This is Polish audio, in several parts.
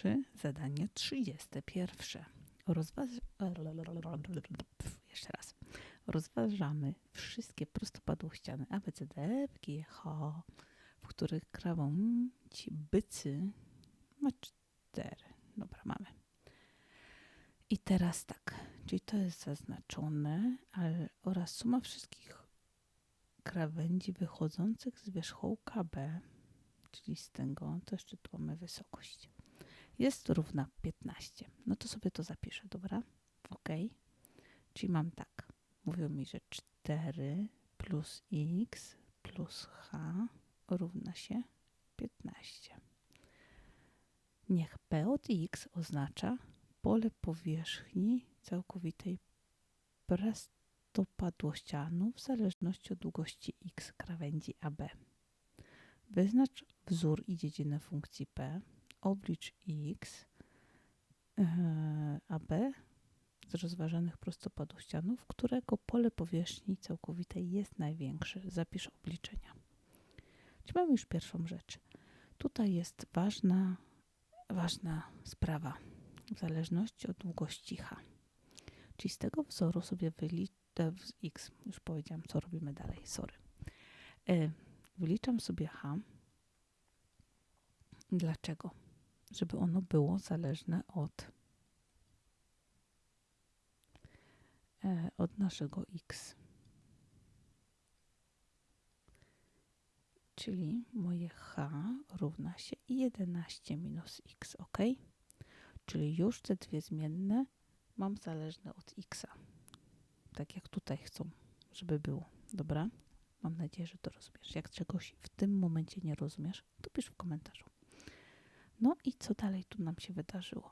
3, zadanie 31. Rozważ... Jeszcze raz. Rozważamy wszystkie prostopadłościany A, B, C, D, F, G, H, w których krawędź bycy ma 4. Dobra, mamy. I teraz tak, czyli to jest zaznaczone, ale oraz suma wszystkich krawędzi wychodzących z wierzchołka B, czyli z tego, to jeszcze tu mamy wysokość, jest równa 15. No to sobie to zapiszę, dobra? Ok. Czyli mam tak, mówią mi, że 4 plus x plus h równa się 15. Niech P od x oznacza pole powierzchni całkowitej prostopadłościanu w zależności od długości x krawędzi AB. Wyznacz wzór i dziedzinę funkcji p, oblicz x yy, AB z rozważanych prostopadłościanów, którego pole powierzchni całkowitej jest największe. Zapisz obliczenia. Czyli mamy już pierwszą rzecz. Tutaj jest ważna, ważna sprawa w zależności od długości h. Czyli z tego wzoru sobie wyliczę x, już powiedziałam, co robimy dalej, sorry. E, wyliczam sobie h. Dlaczego? Żeby ono było zależne od, e, od naszego x. Czyli moje h równa się 11 minus x, ok? Czyli już te dwie zmienne mam zależne od x. Tak jak tutaj chcą, żeby było. Dobra? Mam nadzieję, że to rozumiesz. Jak czegoś w tym momencie nie rozumiesz, to pisz w komentarzu. No i co dalej tu nam się wydarzyło?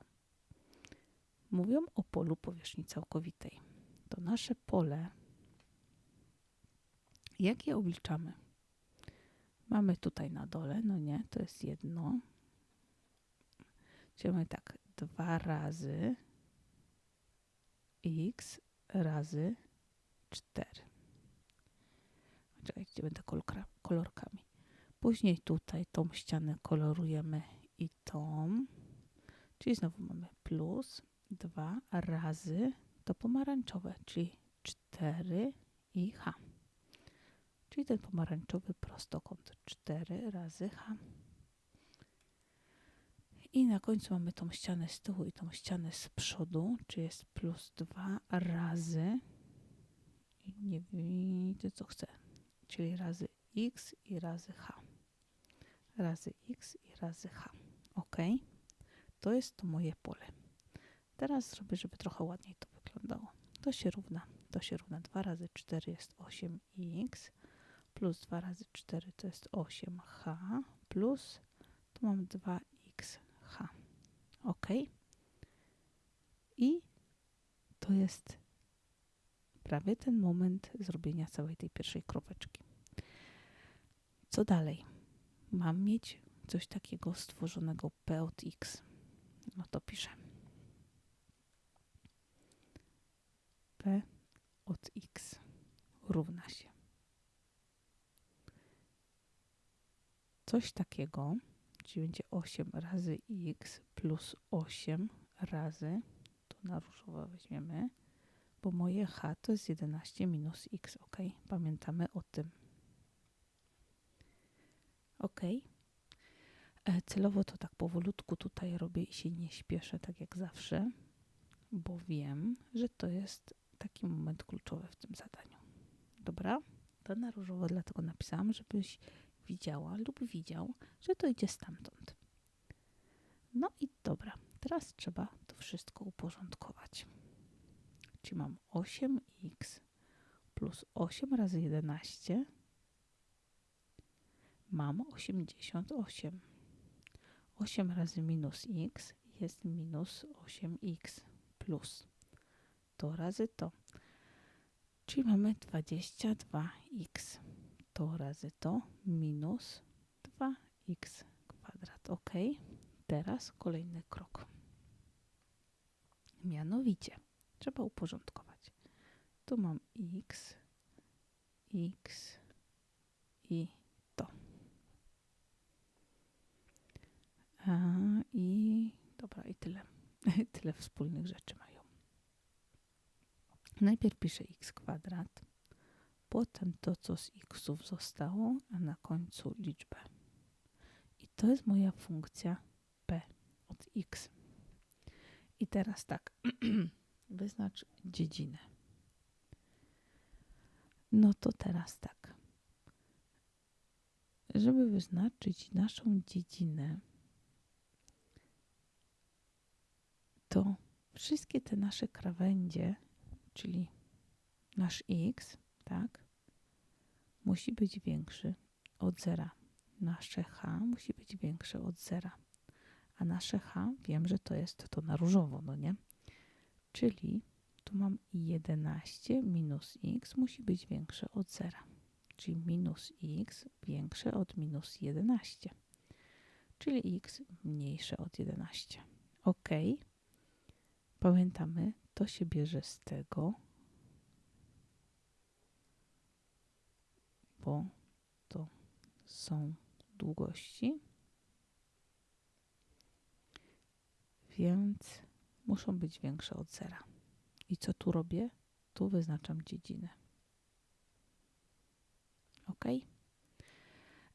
Mówią o polu powierzchni całkowitej. To nasze pole, jak je obliczamy? Mamy tutaj na dole, no nie, to jest jedno. Czyli tak, 2 razy x razy 4. Czekajcie, będę kolorkami. Później tutaj tą ścianę kolorujemy i tą. Czyli znowu mamy plus 2 razy to pomarańczowe, czyli 4 i h. Czyli ten pomarańczowy prostokąt 4 razy h. I na końcu mamy tą ścianę z tyłu i tą ścianę z przodu, czy jest plus 2 razy, i nie widzę co chcę, czyli razy x i razy h. Razy x i razy h. To jest to moje pole. Teraz zrobię, żeby trochę ładniej to wyglądało. To się równa, to się równa 2 razy 4 jest 8x, plus 2 razy 4 to jest 8h, plus tu mam 2x H. OK. I to jest prawie ten moment zrobienia całej tej pierwszej kropeczki. Co dalej? Mam mieć coś takiego stworzonego P od X. No to piszę. P od X równa się. Coś takiego, czyli będzie 8 razy x plus 8 razy, tu na różowo weźmiemy, bo moje h to jest 11 minus x, ok? Pamiętamy o tym. Ok. E, celowo to tak powolutku tutaj robię i się nie śpieszę, tak jak zawsze, bo wiem, że to jest taki moment kluczowy w tym zadaniu. Dobra? To na różowo dlatego napisałam, żebyś widziała lub widział, że to idzie stamtąd. No i dobra, teraz trzeba to wszystko uporządkować. Czyli mam 8x plus 8 razy 11 mam 88. 8 razy minus x jest minus 8x plus to razy to. Czyli mamy 22x to razy to minus 2x kwadrat. Ok. Teraz kolejny krok. Mianowicie trzeba uporządkować. Tu mam x, x i to. A, I to tyle wspólnych rzeczy mają. Najpierw piszę x kwadrat, potem to, co z xów zostało, a na końcu liczbę. I to jest moja funkcja p od x. I teraz tak, wyznacz dziedzinę. No to teraz tak. Żeby wyznaczyć naszą dziedzinę, to wszystkie te nasze krawędzie, czyli nasz x, tak, musi być większy od zera. Nasze h musi być większe od zera. A nasze h, wiem, że to jest to na różowo, no nie? Czyli tu mam 11 minus x musi być większe od zera. Czyli minus x większe od minus 11. Czyli x mniejsze od 11. Ok. Pamiętamy, to się bierze z tego, bo to są długości, więc muszą być większe od zera. I co tu robię? Tu wyznaczam dziedzinę. Ok?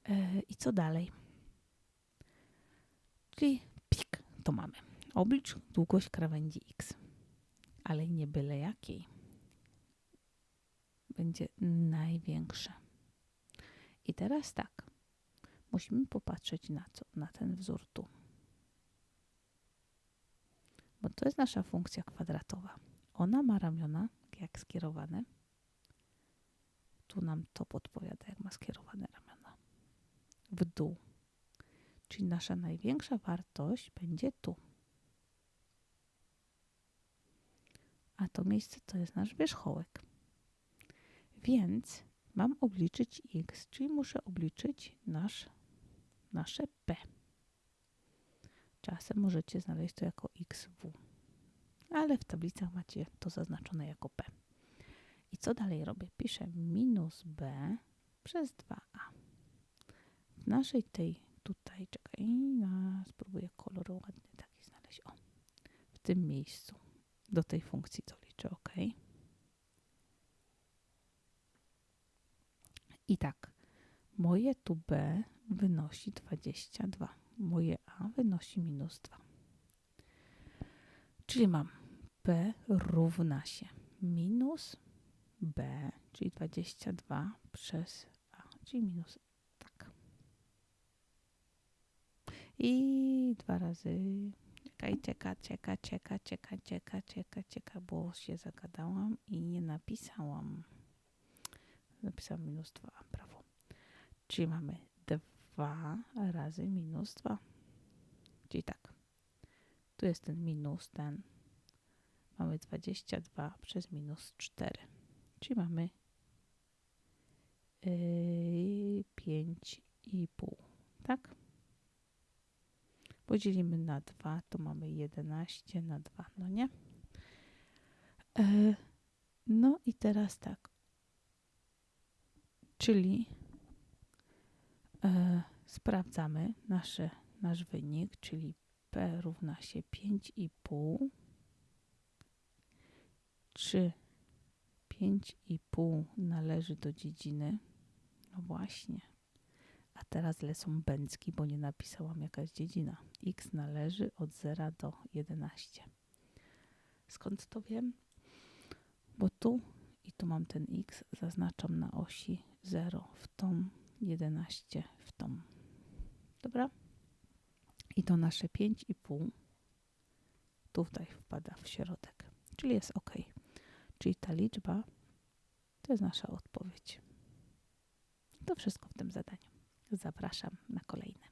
E, I co dalej? Czyli pik, to mamy. Oblicz długość krawędzi x, ale nie byle jakiej. Będzie największa. I teraz tak, musimy popatrzeć na co? Na ten wzór tu. Bo to jest nasza funkcja kwadratowa. Ona ma ramiona jak skierowane. Tu nam to podpowiada, jak ma skierowane ramiona. W dół. Czyli nasza największa wartość będzie tu. A to miejsce to jest nasz wierzchołek. Więc mam obliczyć x, czyli muszę obliczyć nasz, nasze p. Czasem możecie znaleźć to jako xw ale w tablicach macie to zaznaczone jako P. I co dalej robię? Piszę minus B przez 2A. W naszej tej tutaj, czekaj, na, spróbuję kolor ładny taki znaleźć. O, w tym miejscu do tej funkcji to liczę, ok. I tak, moje tu B wynosi 22, moje A wynosi minus 2. Czyli mam B równa się minus B, czyli 22 przez A, czyli minus tak. I dwa razy czekaj, cieka, cieka, cieka, cieka, cieka, cieka, cieka, bo się zagadałam i nie napisałam. Napisałam minus 2, prawo. Czyli mamy 2 razy minus 2. Czyli tak. Tu jest ten minus, ten mamy 22 przez minus 4, czyli mamy yy, 5,5, tak? Podzielimy na 2, to mamy 11 na 2, no nie? Yy, no i teraz tak, czyli yy, sprawdzamy nasze, nasz wynik, czyli P równa się 5,5 czy 5,5 należy do dziedziny? No właśnie. A teraz lecą bęcki, bo nie napisałam jakaś dziedzina. X należy od 0 do 11. Skąd to wiem? Bo tu i tu mam ten x, zaznaczam na osi 0 w tą, 11 w tą. Dobra? I to nasze 5,5 tutaj wpada w środek, czyli jest ok. Czyli ta liczba to jest nasza odpowiedź. To wszystko w tym zadaniu. Zapraszam na kolejne.